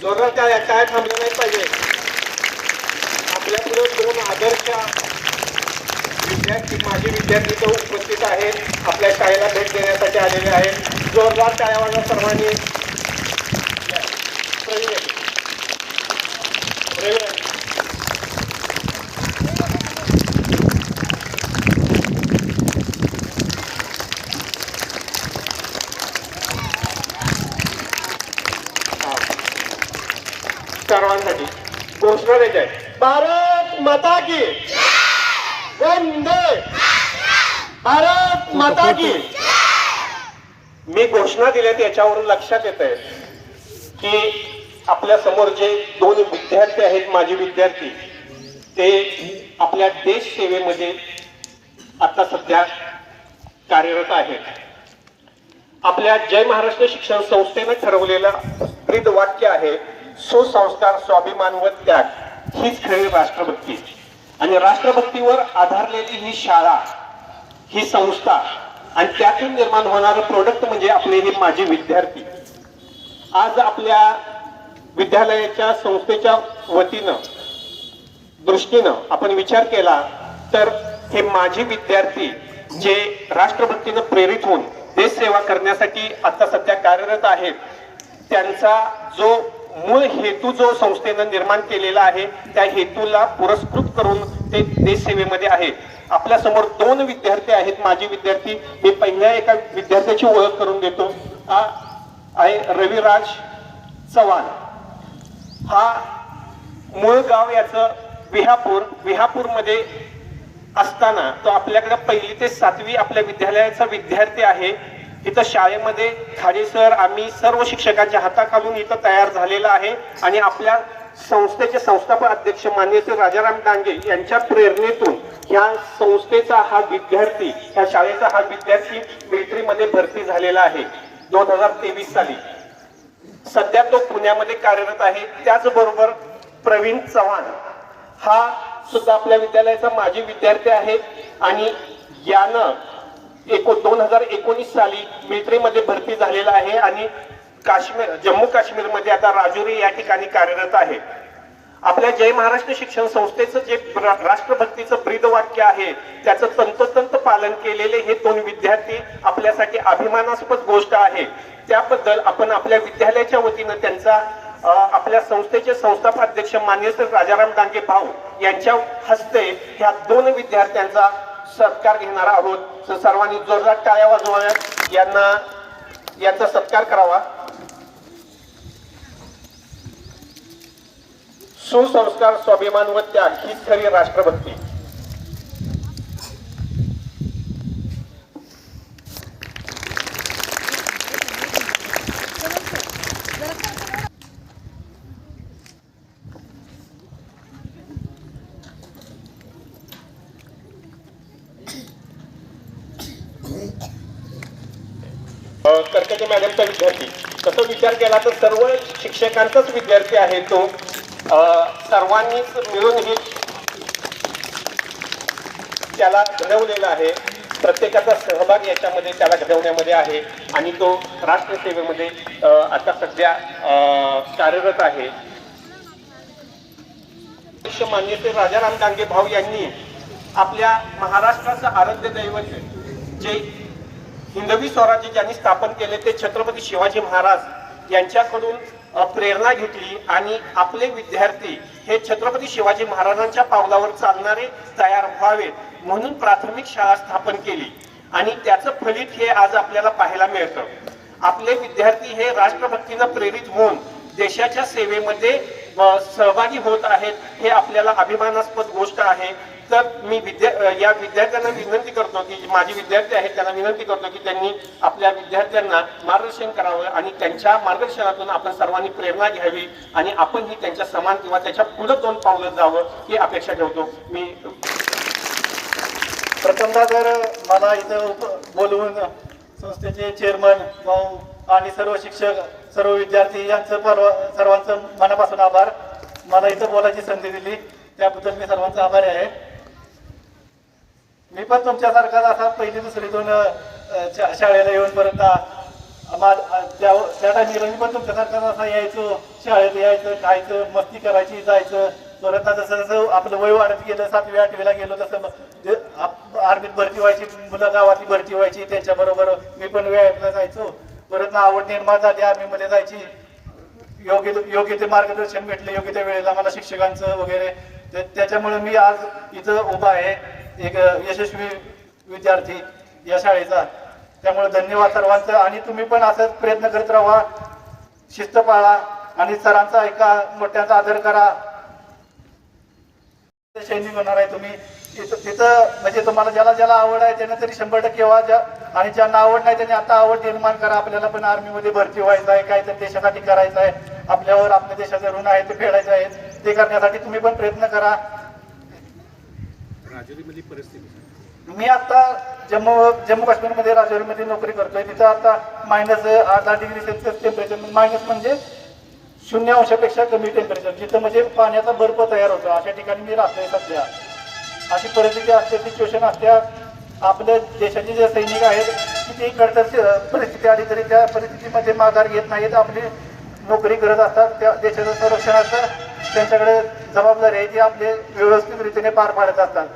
जोरदार काय काय थांबलं नाही पाहिजे. आपल्या पुढे दोन आदर्श विद्यार्थी माजी विद्यार्थी तो उपस्थित आहेत. आपल्या शाळेला भेट देण्यासाठी आलेले आहेत. जोरदार टाळ्या वाजवा सर्वांनी. प्रवीण. प्रवीण आहे. हा. सर्वांसाठी घोषणा द्यायची आहे भारत माता की। वंदे। भारत माता की। मी घोषणा दिल्या त्याच्यावरून लक्षात येत आहे की आपल्यासमोर जे दोन विद्यार्थी आहेत माझे विद्यार्थी ते आपल्या देश सेवेमध्ये आता सध्या कार्यरत आहेत. आपल्या जय महाराष्ट्र शिक्षण संस्थेनं ठरवलेलं ब्रीद वाक्य आहे सुसंस्कार स्वाभिमान व त्याग. हीच खरी राष्ट्रभक्ती. आणि राष्ट्रभक्तीवर आधारलेली ही शाळा ही संस्था आणि त्यातून निर्माण होणारं प्रोडक्ट म्हणजे आपले हे माझे विद्यार्थी. आज आपल्या विद्यालयाच्या संस्थेच्या वतीनं दृष्टीनं आपण विचार केला तर हे माझे विद्यार्थी जे राष्ट्रभक्तीनं प्रेरित होऊन देश सेवा करण्यासाठी आता सध्या कार्यरत आहेत त्यांचा जो मूळ हेतू जो संस्थेनं निर्माण केलेला आहे त्या हेतूला पुरस्कृत करून ते देश सेवेमध्ये आहे. आपल्यासमोर दोन विद्यार्थी आहेत माजी विद्यार्थी. मी पहिल्या एका विद्यार्थ्याची ओळख करून देतो. हा आहे रविराज चव्हाण. हा मूळ गाव याचं विहापूर. विहापूरमध्ये असताना तो आपल्याकडे पहिली ते सातवी आपल्या विद्यालयाचा विद्यार्थी आहे. इथं शाळेमध्ये खाडे सर आम्ही सर्व शिक्षकांच्या हाताखालून इथं तयार झालेला आहे आणि आपल्या संस्थेचे संस्थापक अध्यक्ष मान्य श्री राजाराम डांगे यांच्या प्रेरणेतून ह्या संस्थेचा हा विद्यार्थी ह्या शाळेचा हा विद्यार्थी मिलिटरीमध्ये भरती झालेला आहे दोन हजार तेवीस साली. सध्या तो पुण्यामध्ये कार्यरत आहे. त्याचबरोबर प्रवीण चव्हाण हा सुद्धा आपल्या विद्यालयाचा माजी विद्यार्थी आहे आणि यानं एको दोन हजार एकोणीस साली मिलिटरीमध्ये भरती झालेला आहे आणि काश्मीर जम्मू काश्मीरमध्ये आता राजुरी या ठिकाणी कार्यरत आहे. आपल्या जय महाराष्ट्र शिक्षण संस्थेचं जे राष्ट्रभक्तीचं ब्रीद वाक्य आहे त्याचं तंतोतंत पालन केलेले हे दोन विद्यार्थी आपल्यासाठी अभिमानास्पद गोष्ट आहे. त्याबद्दल आपण आपल्या विद्यालयाच्या वतीनं त्यांचा आपल्या संस्थेचे संस्थापक अध्यक्ष मान्य राजाराम डांगे भाऊ यांच्या हस्ते ह्या दोन विद्यार्थ्यांचा सत्कार घेणार आहोत. तर सर्वांनी जोरदार टाळ्या वाजवाव्यात. यांना यांचा सत्कार करावा. सुसंस्कार स्वाभिमान व त्याग हीच खरी राष्ट्रभक्ती अ, कर्तकी मॅडमचा विद्यार्थी तसं विचार केला तर सर्व शिक्षकांचाच विद्यार्थी आहे तो. अ, सर्वांनीच मिळून ही त्याला घडवलेला आहे. प्रत्येकाचा सहभाग याच्यामध्ये त्याला घडवण्यामध्ये आहे. आणि तो राष्ट्रसेवेमध्ये आता सध्या कार्यरत आहे. मान्यते मान्य श्री राजाराम डांगे भाऊ यांनी आपल्या महाराष्ट्राचं आराध्य दैवत जे हिंदवी स्वराज्य ज्यांनी स्थापन केले ते छत्रपती शिवाजी महाराज यांच्याकडून प्रेरणा घेतली आणि आपले विद्यार्थी हे छत्रपती शिवाजी महाराजांच्या पावलावर चालणारे तयार व्हावेत म्हणून प्राथमिक शाळा स्थापन केली. आणि त्याचं फलित हे आज आपल्याला पाहायला मिळतं. आपले विद्यार्थी हे राष्ट्रभक्तीनं प्रेरित होऊन देशाच्या सेवेमध्ये सहभागी होत आहेत हे आपल्याला अभिमानास्पद गोष्ट आहे. तर मी विद्या या विद्यार्थ्यांना विनंती करतो की माझे विद्यार्थी आहेत त्यांना विनंती करतो की त्यांनी आपल्या विद्यार्थ्यांना मार्गदर्शन करावं आणि त्यांच्या मार्गदर्शनातून आपण सर्वांनी प्रेरणा घ्यावी आणि आपणही त्यांच्या समान किंवा त्याच्या पुढे दोन पावलं जावं ही अपेक्षा ठेवतो. मी प्रथमदा जर मला इथं बोलवून संस्थेचे चेअरमन भाऊ आणि सर्व शिक्षक सर्व विद्यार्थी यांचं परवा सर्वांचं मनापासून आभार. मला इथं बोलायची संधी दिली. त्याबद्दल मी सर्वांचा आभारी आहे. मी पण तुमच्यासारखाच असा पहिली दुसरीतून दोन शा- शाळेला येऊन परत मा- त्या त्या टायमिंगला मी पण तुमच्यासारखं असा यायचो. शाळेत यायचं खायचं मस्ती करायची जायचं. परत जसं जसं आपलं वय वाढत गेलं सातवी आठवीला गेलो तसं आप- आर्मीत भरती व्हायची मुलं गावातली भरती व्हायची त्याच्याबरोबर मी पण व्यायामला जायचो. परत ना आवड निर्माण झाली आर्मीमध्ये जायची. योग्य योग्य ते मार्गदर्शन भेटले योग्य त्या वेळेला मला शिक्षकांचं वगैरे. त्याच्यामुळे मी आज इथं उभा आहे एक यशस्वी विद्यार्थी या शाळेचा. त्यामुळे धन्यवाद सर्वांचं. आणि तुम्ही पण असंच प्रयत्न करत राहा. शिस्त पाळा आणि सरांचा ऐका मोठ्यांचा आदर करा. सैनिक होणार आहे तुम्ही. तिथं तिथं म्हणजे तुम्हाला ज्याला ज्याला आवड आहे त्यानं तरी शंभर टक्के व्हा ज्या आणि ज्यांना आवड नाही त्यांनी आता आवड निर्माण करा. आपल्याला पण आर्मीमध्ये भरती व्हायचं आहे. काय तर देशासाठी करायचं आहे. आपल्यावर आपल्या देशाचे ऋण आहे ते फेडायचे आहेत. ते करण्यासाठी तुम्ही पण प्रयत्न करा. राजुरीमधली परिस्थिती मी आता जम्मू जम्मू काश्मीरमध्ये राजौरीमध्ये नोकरी करतोय. तिथं आता मायनस आठ दहा डिग्री सेल्सिअस टेम्परेचर मायनस म्हणजे शून्य अंशापेक्षा कमी टेम्परेचर जिथं म्हणजे पाण्याचा बर्फ तयार होतो. अशा ठिकाणी मी राहतोय सध्या. अशी परिस्थिती असते सिच्युएशन असत्या आपल्या देशाचे जे सैनिक आहेत किती कठोर परिस्थिती आली तरी त्या परिस्थितीमध्ये माघार घेत नाहीत. आपली नोकरी करत असतात त्या देशाचं संरक्षणाचं त्यांच्याकडे जबाबदारी आहे ती आपले व्यवस्थित रीतीने पार पाडत असतात.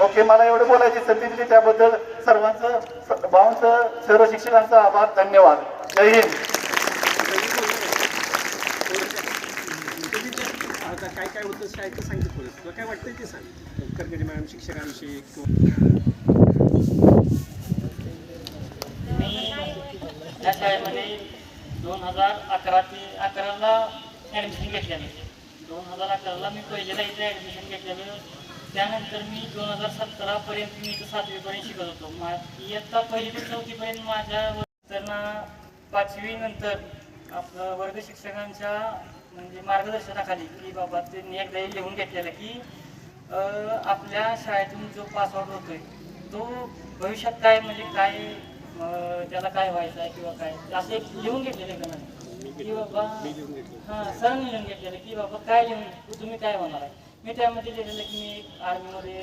ओके मला एवढं बोलायची संधी दिली त्याबद्दल सर्वांचं स- भावांचं सर्व शिक्षकांचा आभार धन्यवाद. जय हिंद आता काय काय होतं शाळेचं सांगितलं थोडं तुला काय वाटतं ते सांग. करगडी मॅडम शिक्षकांविषयी किंवा मी त्या शाळेमध्ये दोन हजार अकरा ते अकराला ॲडमिशन घेतलेलं दोन हजार अकराला मी पहिल्याला इथे ॲडमिशन घेतल्यामुळे त्यानंतर मी दोन हजार सतरापर्यंत मी इथं सातवीपर्यंत शिकत होतो. मा इयत्ता पहिली ते चौथीपर्यंत माझ्या त्यांना पाचवीनंतर आपलं वर्ग शिक्षकांच्या म्हणजे मार्गदर्शनाखाली की बाबा त्यांनी एकदा लिहून घेतलेलं की आपल्या शाळेतून जो पास आउट होतोय तो भविष्यात काय म्हणजे काय त्याला काय व्हायचं आहे किंवा काय? असं एक लिहून घेतलेलं आहे का की बाबा हां सरांनी लिहून घेतलेलं की बाबा काय लिहून तुम्ही काय होणार आहे? मी त्यामध्ये लिहिलेलं की मी आर्मीमध्ये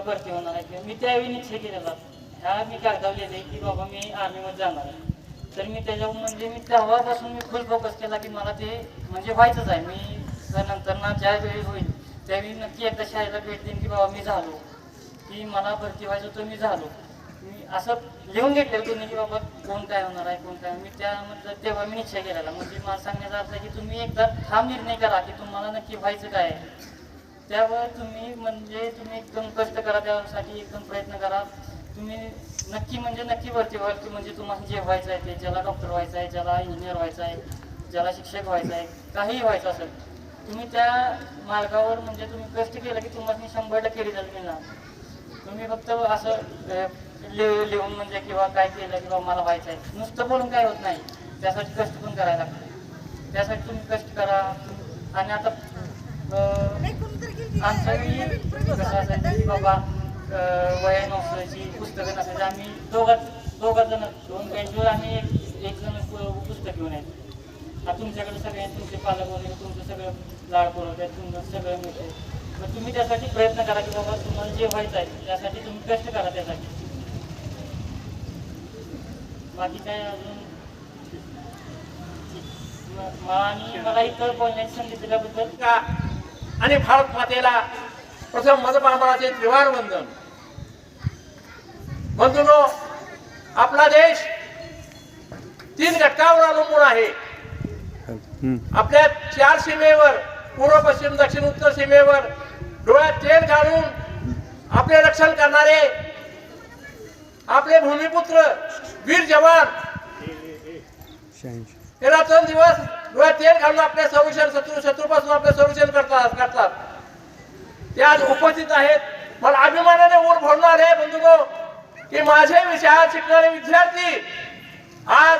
भरती होणार आहे. किंवा मी त्यावेळी निश्चय केलेला. ह्या मी कागदावर लिहिले की बाबा मी आर्मीमध्ये जाणार आहे. तर मी त्याच्यावर म्हणजे मी तेव्हापासून मी फुल फोकस केला की मला ते म्हणजे व्हायचंच आहे. मी नंतर ना ज्या वेळी होईल त्यावेळी नक्की एकदा शाळेला भेट देईन की बाबा मी झालो. की मला भरती व्हायचं तर मी झालो. मी असं लिहून घेतलेलं तुम्ही की बाबा कोण काय होणार आहे कोण काय मी त्यामधलं म्हणजे तेव्हा मी निश्चय केलेला. म्हणजे मला सांगण्याचा अर्थ की तुम्ही एकदा हा निर्णय करा की तुम्हाला नक्की व्हायचं काय आहे. त्यावर तुम्ही म्हणजे तुम्ही एकदम कष्ट करा त्यासाठी एकदम प्रयत्न करा. तुम्ही नक्की म्हणजे नक्की भरती व्हाल की म्हणजे तुम्हाला जे व्हायचं आहे ते ज्याला डॉक्टर व्हायचं आहे ज्याला इंजिनियर व्हायचं आहे ज्याला शिक्षक व्हायचं आहे काहीही व्हायचं असेल तुम्ही त्या मार्गावर म्हणजे तुम्ही कष्ट केलं की तुम्हाला शंभर टक्के रिझल्ट मिळणार. तुम्ही फक्त असं लिहून म्हणजे किंवा काय केलं किंवा मला व्हायचं आहे. नुसतं बोलून काय होत नाही. त्यासाठी कष्ट पण करायला लागतं त्यासाठी तुम्ही कष्ट करा. आणि आता आमच्या वेळी कसं असायचं की बाबा वया नसायची पुस्तकं नसायची आम्ही दोघात दोघात जण दोन बेंचवर आम्ही एक एक जण पुस्तक घेऊन यायचं. आता तुमच्याकडे सगळे तुमचे पालक वगैरे तुमचं सगळं लाड पुरवतात तुमचं सगळं मिळते. मग तुम्ही त्यासाठी प्रयत्न करा की बाबा तुम्हाला जे व्हायचं आहे त्यासाठी तुम्ही कष्ट करा त्यासाठी. बाकी काय अजून? आणि मला इतर बोलण्याची संधी दिल्याबद्दल का आणि भारत मातेला प्रथम मधमामाचे त्रिवार वंदन. बंधूनो आपला देश तीन घटकावर अवलंबून आहे. आपल्या चार सीमेवर पूर्व पश्चिम दक्षिण उत्तर सीमेवर डोळ्यात तेल घालून आपले रक्षण करणारे आपले भूमिपुत्र वीर जवान हे दिवस डोळ्यात तेल घालून आपले संरक्षण शत्रू शत्रूपासून आपले संरक्षण करतात करतात. ते आज उपस्थित आहेत. मला अभिमानाने वर भरणार आहे बंधुनो. की माझे विषयात शिकणारे विद्यार्थी आज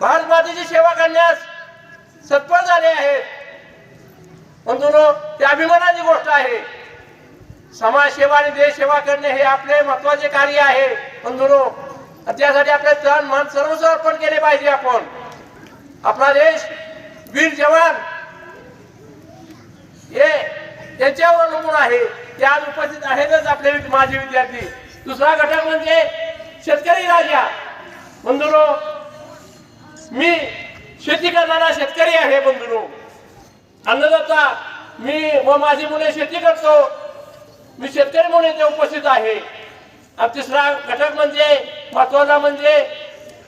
भारत मातेची सेवा करण्यास सत्पर झाले आहेत. बंधुनो ते अभिमानाची गोष्ट आहे. समाजसेवा आणि देश सेवा करणे हे आपले महत्त्वाचे कार्य आहे. बंधुनो आणि त्यासाठी आपले तन मन सर्वस्व अर्पण केले पाहिजे आपण. आपला देश वीर जवान हे त्यांच्यावर अवलंबून आहे. ते आज उपस्थित आहेतच आपले माझे विद्यार्थी. दुसरा घटक म्हणजे शेतकरी राजा. बंधुनो मी शेती करणारा शेतकरी आहे बंधुनो. अन्नदाता मी व माझी मुले शेती करतो. मी शेतकरी म्हणून इथे उपस्थित आहे. आणि तिसरा घटक म्हणजे महत्त्वाचा म्हणजे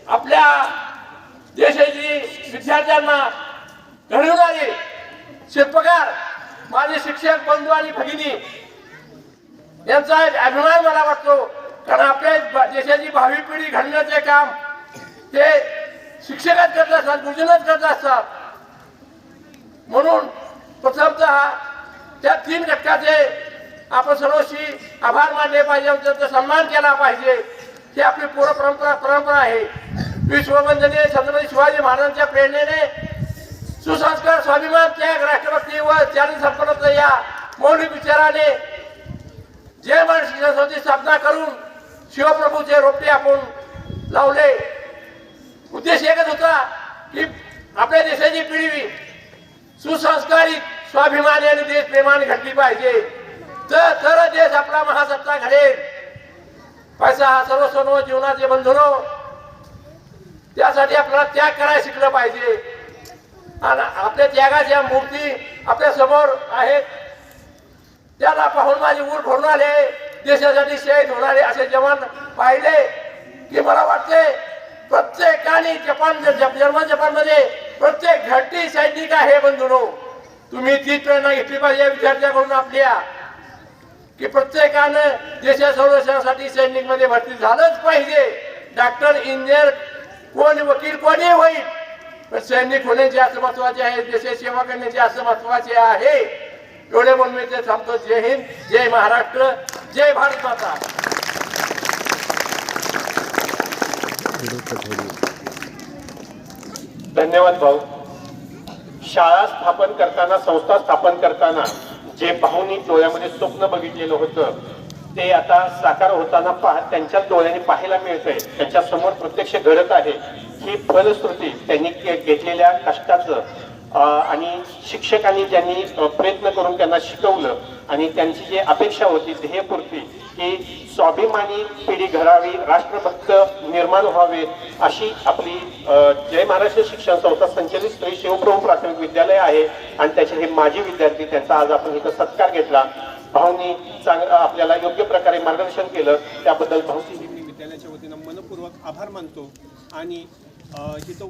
आपल्या देशाची विद्यार्थ्यांना घडवणारे शिल्पकार माझे शिक्षक बंधू आणि भगिनी यांचा एक अभिमान मला वाटतो. कारण आपल्या देशाची भावी पिढी घडण्याचे काम ते शिक्षकच करत असतात गुरुजनच करत असतात. म्हणून प्रथमतः त्या तीन घटकाचे आपण सर्वशी आभार मानले पाहिजे त्यांचा सन्मान केला पाहिजे. ते आपली पूर्व परंपरा परंपरा आहे. विश्ववंदनीय छत्रपती शिवाजी महाराजांच्या प्रेरणेने सुसंस्कार स्वाभिमान त्याग राष्ट्रभक्ती व त्याने संपन्न या मौलिक विचाराने जे मन शिक्षण स्थापना करून शिवप्रभूचे रोपटे आपण लावले उद्देश एकच होता की आपल्या देशाची पिढी सुसंस्कारित स्वाभिमानी आणि देश प्रेमाने घडली पाहिजे. तर तर देश आपला महासत्ता घडेल पैसा हा सर्व सर्व जीवनाचे बंधनो त्यासाठी आपल्याला त्याग करायला शिकलं पाहिजे. आणि आपल्या त्यागाच्या मूर्ती आपल्यासमोर आहेत त्याला पाहून माझे ऊर भरून आले देशासाठी शहीद होणारे असे जवान पाहिले की मला वाटते प्रत्येकाने जपान जर्मन जपानमध्ये प्रत्येक घरटी सैनिक आहे बंधुनो. तुम्ही ती प्रेरणा घेतली पाहिजे या विद्यार्थ्याकडून आपल्या. की प्रत्येकानं देशा संरक्षणासाठी सैनिकमध्ये भरती झालंच पाहिजे. डॉक्टर इंजिनियर कोण वकील कोणी होईल. पण सैनिक होण्याचे असं महत्त्वाचे आहे देशाची सेवा करण्याचे असं महत्त्वाचे आहे एवढे म्हणून मी ते थांबतो जय हिंद जय महाराष्ट्र जय भारत माता. धन्यवाद भाऊ. शाळा स्थापन करताना संस्था स्थापन करताना जे भाऊनी डोळ्यामध्ये स्वप्न बघितलेलं होतं ते आता साकार होताना पहा त्यांच्या डोळ्याने पाहायला मिळतंय. त्यांच्यासमोर प्रत्यक्ष घडत आहे. ही फलश्रुती त्यांनी के- घेतलेल्या कष्टाचं आणि शिक्षकांनी ज्यांनी प्रयत्न करून त्यांना शिकवलं आणि त्यांची जी अपेक्षा होती ध्येयपूर्ती की स्वाभिमानी पिढी घडावी राष्ट्रभक्त निर्माण व्हावे अशी आपली जय महाराष्ट्र शिक्षण संस्था संचलित श्री शिवप्रभू प्राथमिक विद्यालय आहे. आणि त्याचे हे माजी विद्यार्थी त्यांचा आज आपण इथं सत्कार घेतला. भाऊनी चांग आपल्याला योग्य प्रकारे मार्गदर्शन केलं. त्याबद्दल भाऊची मी विद्यालयाच्या वतीनं मनपूर्वक आभार मानतो. आणि तिथं